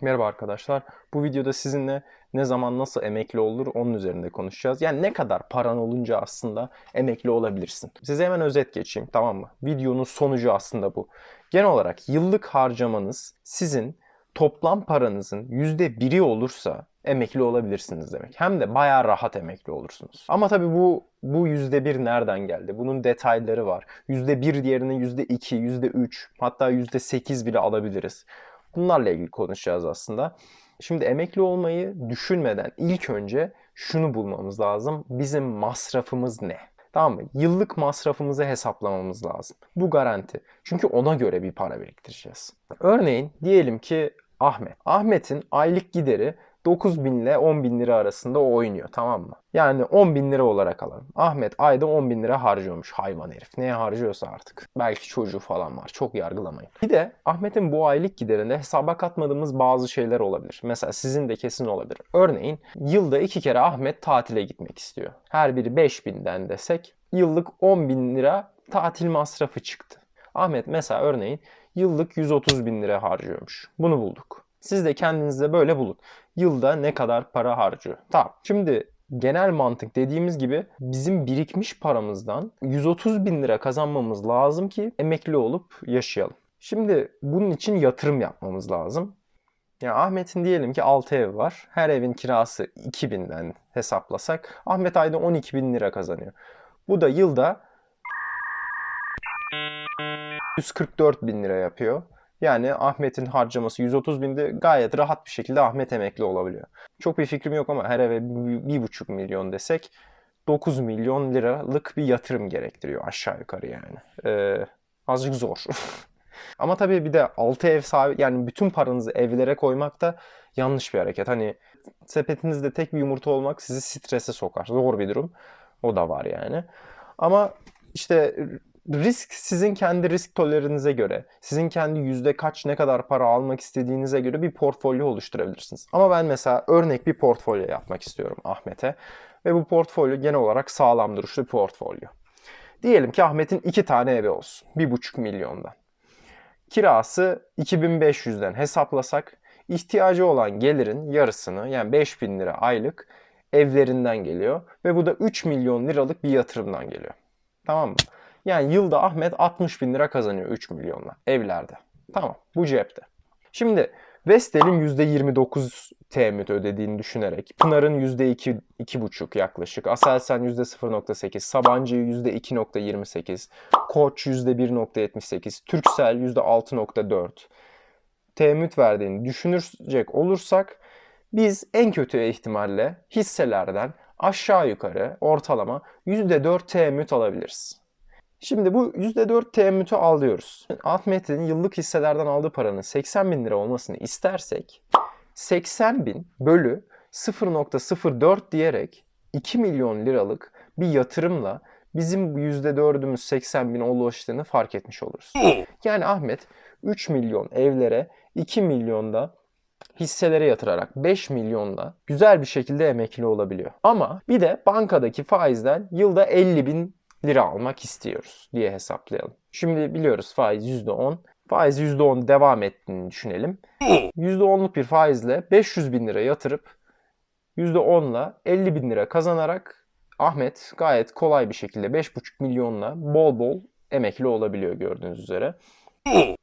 Merhaba arkadaşlar. Bu videoda sizinle ne zaman nasıl emekli olur onun üzerinde konuşacağız. Yani ne kadar paran olunca aslında emekli olabilirsin. Size hemen özet geçeyim tamam mı? Videonun sonucu aslında bu. Genel olarak yıllık harcamanız sizin toplam paranızın %1'i olursa emekli olabilirsiniz demek. Hem de bayağı rahat emekli olursunuz. Ama tabii bu bu %1 nereden geldi? Bunun detayları var. %1 diğerine %2, %3 hatta %8 bile alabiliriz. Bunlarla ilgili konuşacağız aslında. Şimdi emekli olmayı düşünmeden ilk önce şunu bulmamız lazım. Bizim masrafımız ne? Tamam mı? Yıllık masrafımızı hesaplamamız lazım. Bu garanti. Çünkü ona göre bir para biriktireceğiz. Örneğin diyelim ki Ahmet. Ahmet'in aylık gideri 9 bin ile 10 bin lira arasında oynuyor tamam mı? Yani 10 bin lira olarak alalım. Ahmet ayda 10 bin lira harcıyormuş hayvan herif. Neye harcıyorsa artık. Belki çocuğu falan var. Çok yargılamayın. Bir de Ahmet'in bu aylık giderinde hesaba katmadığımız bazı şeyler olabilir. Mesela sizin de kesin olabilir. Örneğin yılda iki kere Ahmet tatile gitmek istiyor. Her biri 5 binden desek yıllık 10 bin lira tatil masrafı çıktı. Ahmet mesela örneğin yıllık 130 bin lira harcıyormuş. Bunu bulduk. Siz de kendinizde böyle bulun. Yılda ne kadar para harcıyor? Tamam. Şimdi genel mantık dediğimiz gibi bizim birikmiş paramızdan 130 bin lira kazanmamız lazım ki emekli olup yaşayalım. Şimdi bunun için yatırım yapmamız lazım. Ya Ahmet'in diyelim ki 6 ev var. Her evin kirası 2000'den hesaplasak Ahmet ayda 12 bin lira kazanıyor. Bu da yılda 144 bin lira yapıyor. Yani Ahmet'in harcaması 130 binde gayet rahat bir şekilde Ahmet emekli olabiliyor. Çok bir fikrim yok ama her eve 1,5 milyon desek 9 milyon liralık bir yatırım gerektiriyor aşağı yukarı yani. Ee, azıcık zor. ama tabii bir de 6 ev sahibi yani bütün paranızı evlere koymak da yanlış bir hareket. Hani sepetinizde tek bir yumurta olmak sizi strese sokar. Zor bir durum. O da var yani. Ama işte risk sizin kendi risk tolerinize göre, sizin kendi yüzde kaç ne kadar para almak istediğinize göre bir portfolyo oluşturabilirsiniz. Ama ben mesela örnek bir portfolyo yapmak istiyorum Ahmet'e. Ve bu portfolyo genel olarak sağlam duruşlu bir portfolyo. Diyelim ki Ahmet'in iki tane evi olsun. 1,5 milyondan. Kirası 2500'den hesaplasak ihtiyacı olan gelirin yarısını yani 5000 lira aylık evlerinden geliyor. Ve bu da 3 milyon liralık bir yatırımdan geliyor. Tamam mı? Yani yılda Ahmet 60 bin lira kazanıyor 3 milyonla evlerde. Tamam bu cepte. Şimdi Vestel'in %29 teemmüt ödediğini düşünerek, Pınar'ın %2, 2,5 yaklaşık, Aselsan %0,8, Sabancı %2,28, Koç %1,78, Türksel %6,4 teemmüt verdiğini düşünecek olursak biz en kötü ihtimalle hisselerden aşağı yukarı ortalama %4 teemmüt alabiliriz. Şimdi bu %4 teemmütü alıyoruz. Ahmet'in yıllık hisselerden aldığı paranın 80 bin lira olmasını istersek 80 bin bölü 0.04 diyerek 2 milyon liralık bir yatırımla bizim bu %4'ümüz 80 bin ulaştığını fark etmiş oluruz. Yani Ahmet 3 milyon evlere 2 milyonda hisselere yatırarak 5 milyonla güzel bir şekilde emekli olabiliyor. Ama bir de bankadaki faizden yılda 50 bin lira almak istiyoruz diye hesaplayalım. Şimdi biliyoruz faiz %10. Faiz %10 devam ettiğini düşünelim. %10'luk bir faizle 500 bin lira yatırıp %10'la 50 bin lira kazanarak Ahmet gayet kolay bir şekilde 5,5 milyonla bol bol emekli olabiliyor gördüğünüz üzere.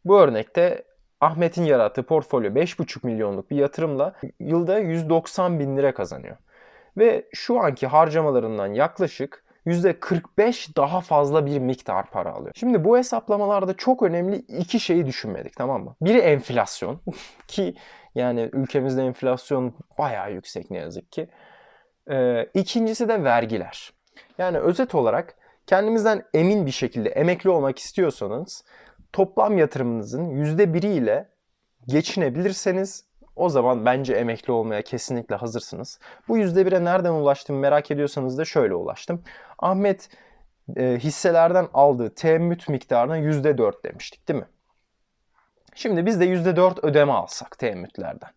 Bu örnekte Ahmet'in yarattığı portfolyo 5,5 milyonluk bir yatırımla yılda 190 bin lira kazanıyor. Ve şu anki harcamalarından yaklaşık %45 daha fazla bir miktar para alıyor. Şimdi bu hesaplamalarda çok önemli iki şeyi düşünmedik tamam mı? Biri enflasyon ki yani ülkemizde enflasyon bayağı yüksek ne yazık ki. Ee, ikincisi de vergiler. Yani özet olarak kendimizden emin bir şekilde emekli olmak istiyorsanız toplam yatırımınızın %1'i ile geçinebilirseniz o zaman bence emekli olmaya kesinlikle hazırsınız. Bu %1'e nereden ulaştım merak ediyorsanız da şöyle ulaştım. Ahmet e, hisselerden aldığı teemmüt miktarına %4 demiştik değil mi? Şimdi biz de %4 ödeme alsak teemmütlerden.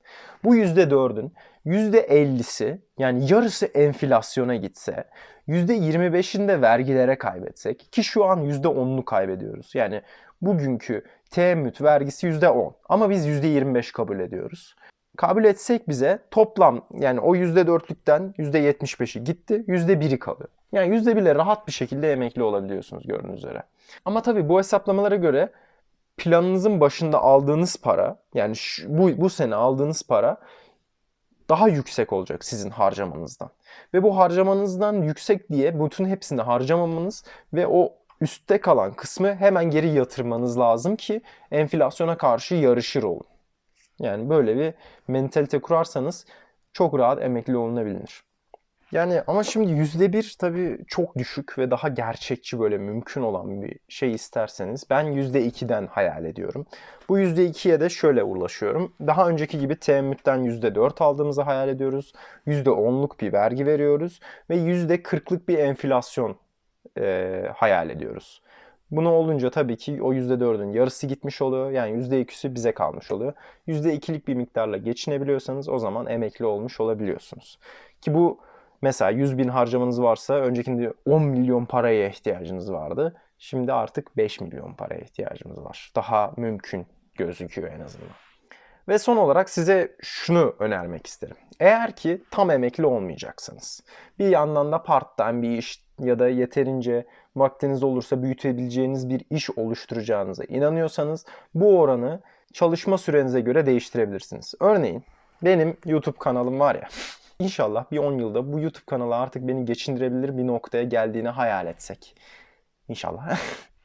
Bu %4'ün %50'si yani yarısı enflasyona gitse, %25'ini de vergilere kaybetsek ki şu an %10'unu kaybediyoruz. Yani bugünkü teemmüt vergisi %10 ama biz %25 kabul ediyoruz. Kabul etsek bize toplam yani o %4'lükten %75'i gitti, %1'i kalıyor. Yani %1'le rahat bir şekilde emekli olabiliyorsunuz gördüğünüz üzere. Ama tabii bu hesaplamalara göre planınızın başında aldığınız para yani şu, bu, bu sene aldığınız para daha yüksek olacak sizin harcamanızdan. Ve bu harcamanızdan yüksek diye bütün hepsini harcamamanız ve o üstte kalan kısmı hemen geri yatırmanız lazım ki enflasyona karşı yarışır olun. Yani böyle bir mentalite kurarsanız çok rahat emekli olunabilir. Yani ama şimdi %1 tabii çok düşük ve daha gerçekçi böyle mümkün olan bir şey isterseniz ben %2'den hayal ediyorum. Bu %2'ye de şöyle ulaşıyorum. Daha önceki gibi teemmütten %4 aldığımızı hayal ediyoruz. %10'luk bir vergi veriyoruz ve %40'lık bir enflasyon e, hayal ediyoruz. Bunu olunca tabii ki o %4'ün yarısı gitmiş oluyor. Yani %2'si bize kalmış oluyor. %2'lik bir miktarla geçinebiliyorsanız o zaman emekli olmuş olabiliyorsunuz. Ki bu mesela 100 bin harcamanız varsa öncekinde 10 milyon paraya ihtiyacınız vardı. Şimdi artık 5 milyon paraya ihtiyacınız var. Daha mümkün gözüküyor en azından. Ve son olarak size şunu önermek isterim. Eğer ki tam emekli olmayacaksanız, bir yandan da part-time bir iş ya da yeterince vaktiniz olursa büyütebileceğiniz bir iş oluşturacağınıza inanıyorsanız bu oranı çalışma sürenize göre değiştirebilirsiniz. Örneğin benim YouTube kanalım var ya. İnşallah bir 10 yılda bu YouTube kanalı artık beni geçindirebilir bir noktaya geldiğini hayal etsek. İnşallah.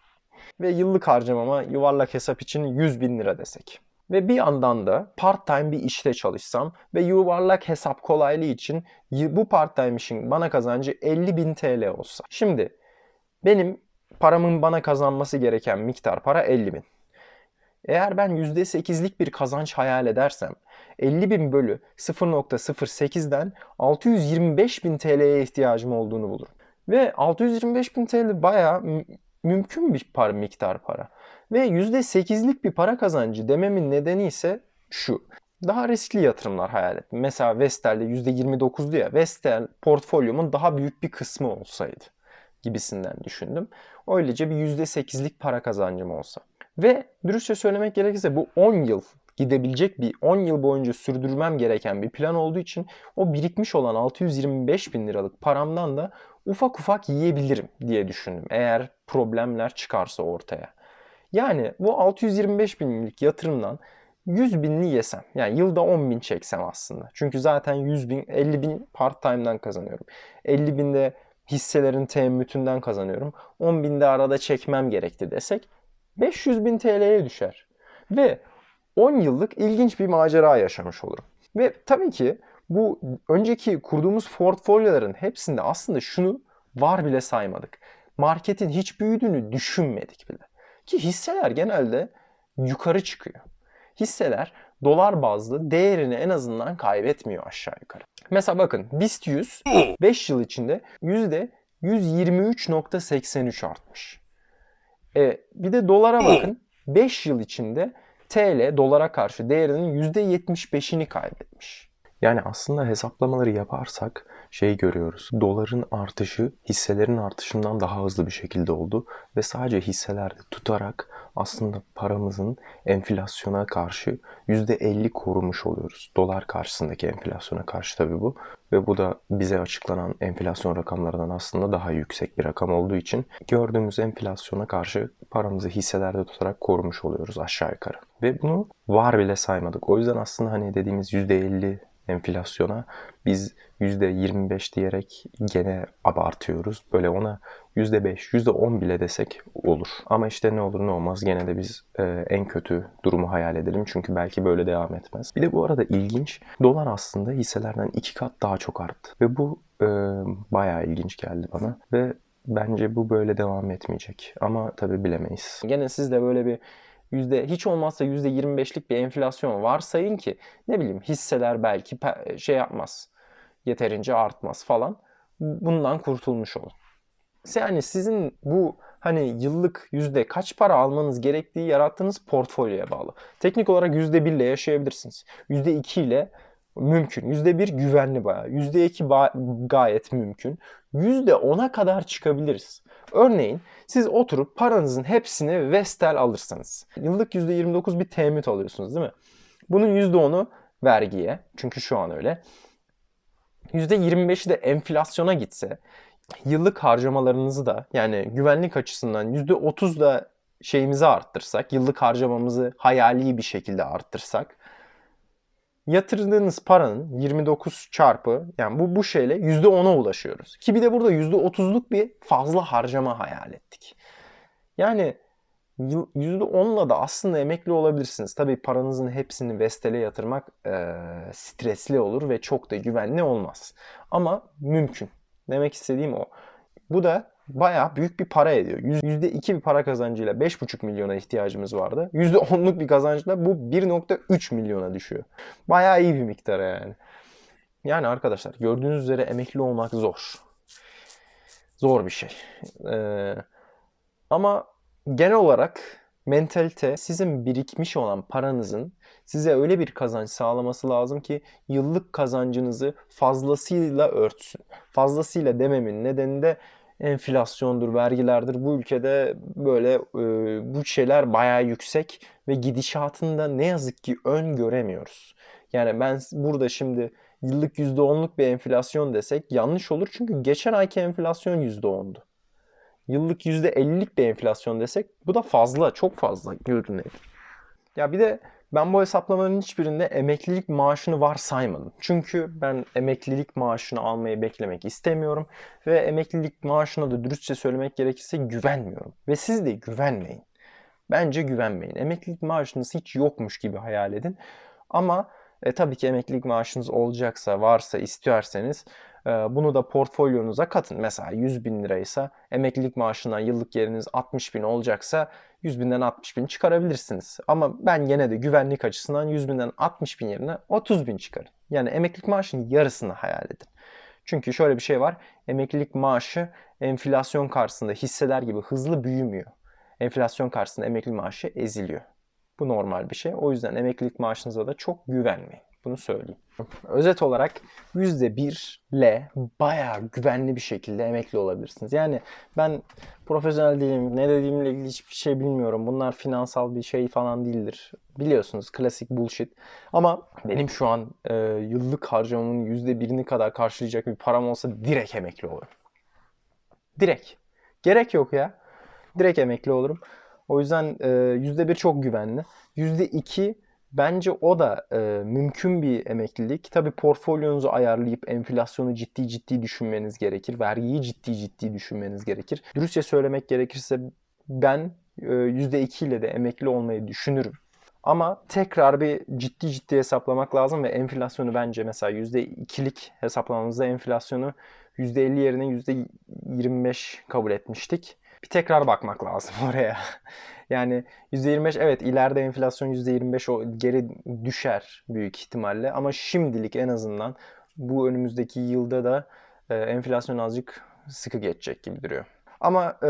Ve yıllık harcamama yuvarlak hesap için 100 bin lira desek. Ve bir yandan da part-time bir işte çalışsam ve yuvarlak hesap kolaylığı için bu part-time işin bana kazancı 50 bin TL olsa. Şimdi benim paramın bana kazanması gereken miktar para 50 bin. Eğer ben %8'lik bir kazanç hayal edersem 50 bin bölü 0.08'den 625 bin TL'ye ihtiyacım olduğunu bulurum. Ve 625 bin TL bayağı mümkün bir para, miktar para. Ve %8'lik bir para kazancı dememin nedeni ise şu. Daha riskli yatırımlar hayal ettim. Mesela Vestel'de %29'du ya. Vestel portfolyomun daha büyük bir kısmı olsaydı gibisinden düşündüm. Öylece bir %8'lik para kazancım olsa. Ve dürüstçe söylemek gerekirse bu 10 yıl gidebilecek bir 10 yıl boyunca sürdürmem gereken bir plan olduğu için o birikmiş olan 625 bin liralık paramdan da ufak ufak yiyebilirim diye düşündüm. Eğer problemler çıkarsa ortaya. Yani bu 625 binlik yatırımdan 100 binini yesem yani yılda 10 bin çeksem aslında. Çünkü zaten 100 bin 50 bin part time'dan kazanıyorum. 50 binde hisselerin teemmütünden kazanıyorum. 10 binde arada çekmem gerekti desek 500 bin TL'ye düşer. Ve 10 yıllık ilginç bir macera yaşamış olurum. Ve tabii ki bu önceki kurduğumuz portfolyoların hepsinde aslında şunu var bile saymadık. Marketin hiç büyüdüğünü düşünmedik bile. Ki hisseler genelde yukarı çıkıyor. Hisseler dolar bazlı değerini en azından kaybetmiyor aşağı yukarı. Mesela bakın BIST 100 5 yıl içinde %123.83 artmış. E, bir de dolara bakın 5 yıl içinde TL dolara karşı değerinin %75'ini kaybetmiş. Yani aslında hesaplamaları yaparsak şey görüyoruz. Doların artışı hisselerin artışından daha hızlı bir şekilde oldu ve sadece hisselerde tutarak aslında paramızın enflasyona karşı %50 korumuş oluyoruz. Dolar karşısındaki enflasyona karşı tabii bu. Ve bu da bize açıklanan enflasyon rakamlarından aslında daha yüksek bir rakam olduğu için gördüğümüz enflasyona karşı paramızı hisselerde tutarak korumuş oluyoruz aşağı yukarı. Ve bunu var bile saymadık. O yüzden aslında hani dediğimiz %50 enflasyona biz %25 diyerek gene abartıyoruz. Böyle ona %5, %10 bile desek olur. Ama işte ne olur ne olmaz gene de biz e, en kötü durumu hayal edelim. Çünkü belki böyle devam etmez. Bir de bu arada ilginç. Dolar aslında hisselerden iki kat daha çok arttı. Ve bu e, bayağı ilginç geldi bana. Ve bence bu böyle devam etmeyecek. Ama tabii bilemeyiz. Gene siz de böyle bir yüzde hiç olmazsa yüzde 25'lik bir enflasyon varsayın ki ne bileyim hisseler belki şey yapmaz. Yeterince artmaz falan. Bundan kurtulmuş olun. Yani sizin bu hani yıllık yüzde kaç para almanız gerektiği yarattığınız portfolyoya bağlı. Teknik olarak yüzde bir ile yaşayabilirsiniz. Yüzde iki ile mümkün. Yüzde bir güvenli bayağı. Yüzde iki gayet mümkün. Yüzde ona kadar çıkabiliriz. Örneğin siz oturup paranızın hepsini Vestel alırsanız. Yıllık %29 bir teminat alıyorsunuz değil mi? Bunun %10'u vergiye. Çünkü şu an öyle. %25'i de enflasyona gitse yıllık harcamalarınızı da yani güvenlik açısından %30 da şeyimizi arttırsak, yıllık harcamamızı hayali bir şekilde arttırsak yatırdığınız paranın 29 çarpı yani bu bu şeyle %10'a ulaşıyoruz. Ki bir de burada %30'luk bir fazla harcama hayal ettik. Yani %10'la da aslında emekli olabilirsiniz. Tabii paranızın hepsini Vestel'e yatırmak e, stresli olur ve çok da güvenli olmaz. Ama mümkün. Demek istediğim o. Bu da bayağı büyük bir para ediyor. %2 bir para kazancıyla 5,5 milyona ihtiyacımız vardı. %10'luk bir kazançla bu 1,3 milyona düşüyor. Bayağı iyi bir miktar yani. Yani arkadaşlar gördüğünüz üzere emekli olmak zor. Zor bir şey. Ee, ama genel olarak mentalite sizin birikmiş olan paranızın size öyle bir kazanç sağlaması lazım ki yıllık kazancınızı fazlasıyla örtsün. Fazlasıyla dememin nedeni de enflasyondur, vergilerdir. Bu ülkede böyle e, bu şeyler bayağı yüksek ve gidişatında ne yazık ki öngöremiyoruz. Yani ben burada şimdi yıllık %10'luk bir enflasyon desek yanlış olur. Çünkü geçen ayki enflasyon %10'du. Yıllık %50'lik bir enflasyon desek bu da fazla, çok fazla görünüyor. Ya bir de ben bu hesaplamaların hiçbirinde emeklilik maaşını varsaymadım. Çünkü ben emeklilik maaşını almayı beklemek istemiyorum. Ve emeklilik maaşına da dürüstçe söylemek gerekirse güvenmiyorum. Ve siz de güvenmeyin. Bence güvenmeyin. Emeklilik maaşınız hiç yokmuş gibi hayal edin. Ama e, tabii ki emeklilik maaşınız olacaksa, varsa, istiyorsanız bunu da portfolyonuza katın. Mesela 100 bin liraysa emeklilik maaşından yıllık yeriniz 60 bin olacaksa 100 binden 60 bin çıkarabilirsiniz. Ama ben gene de güvenlik açısından 100 binden 60 bin yerine 30 bin çıkarın. Yani emeklilik maaşının yarısını hayal edin. Çünkü şöyle bir şey var. Emeklilik maaşı enflasyon karşısında hisseler gibi hızlı büyümüyor. Enflasyon karşısında emekli maaşı eziliyor. Bu normal bir şey. O yüzden emeklilik maaşınıza da çok güvenmeyin. Bunu söyleyeyim. Özet olarak %1 ile bayağı güvenli bir şekilde emekli olabilirsiniz. Yani ben profesyonel değilim. Ne dediğimle ilgili hiçbir şey bilmiyorum. Bunlar finansal bir şey falan değildir. Biliyorsunuz klasik bullshit. Ama benim şu an e, yıllık harcamamın %1'ini kadar karşılayacak bir param olsa direkt emekli olurum. Direkt. Gerek yok ya. Direkt emekli olurum. O yüzden e, %1 çok güvenli. %2 Bence o da e, mümkün bir emeklilik. Tabii portfolyonuzu ayarlayıp enflasyonu ciddi ciddi düşünmeniz gerekir. Vergiyi ciddi ciddi düşünmeniz gerekir. Dürüstçe söylemek gerekirse ben e, %2 ile de emekli olmayı düşünürüm. Ama tekrar bir ciddi ciddi hesaplamak lazım ve enflasyonu bence mesela %2'lik hesaplamamızda enflasyonu %50 yerine %25 kabul etmiştik bir tekrar bakmak lazım oraya. Yani %25 evet ileride enflasyon %25 o geri düşer büyük ihtimalle ama şimdilik en azından bu önümüzdeki yılda da e, enflasyon azıcık sıkı geçecek gibi duruyor. Ama e,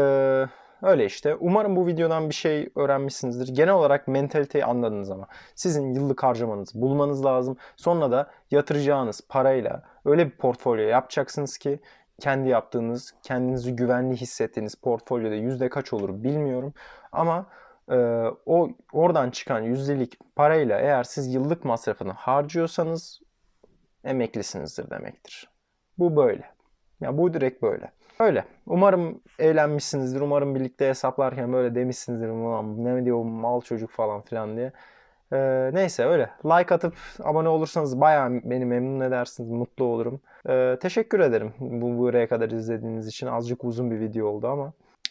öyle işte. Umarım bu videodan bir şey öğrenmişsinizdir. Genel olarak mentaliteyi anladınız ama sizin yıllık harcamanızı bulmanız lazım. Sonra da yatıracağınız parayla öyle bir portfolyo yapacaksınız ki kendi yaptığınız, kendinizi güvenli hissettiğiniz portfolyoda yüzde kaç olur bilmiyorum. Ama e, o oradan çıkan yüzdelik parayla eğer siz yıllık masrafını harcıyorsanız emeklisinizdir demektir. Bu böyle. Ya bu direkt böyle. Öyle. Umarım eğlenmişsinizdir. Umarım birlikte hesaplarken böyle demişsinizdir. Ne diyor mal çocuk falan filan diye. Ee, neyse öyle. Like atıp abone olursanız bayağı beni memnun edersiniz. Mutlu olurum. Ee, teşekkür ederim bu buraya kadar izlediğiniz için. Azıcık uzun bir video oldu ama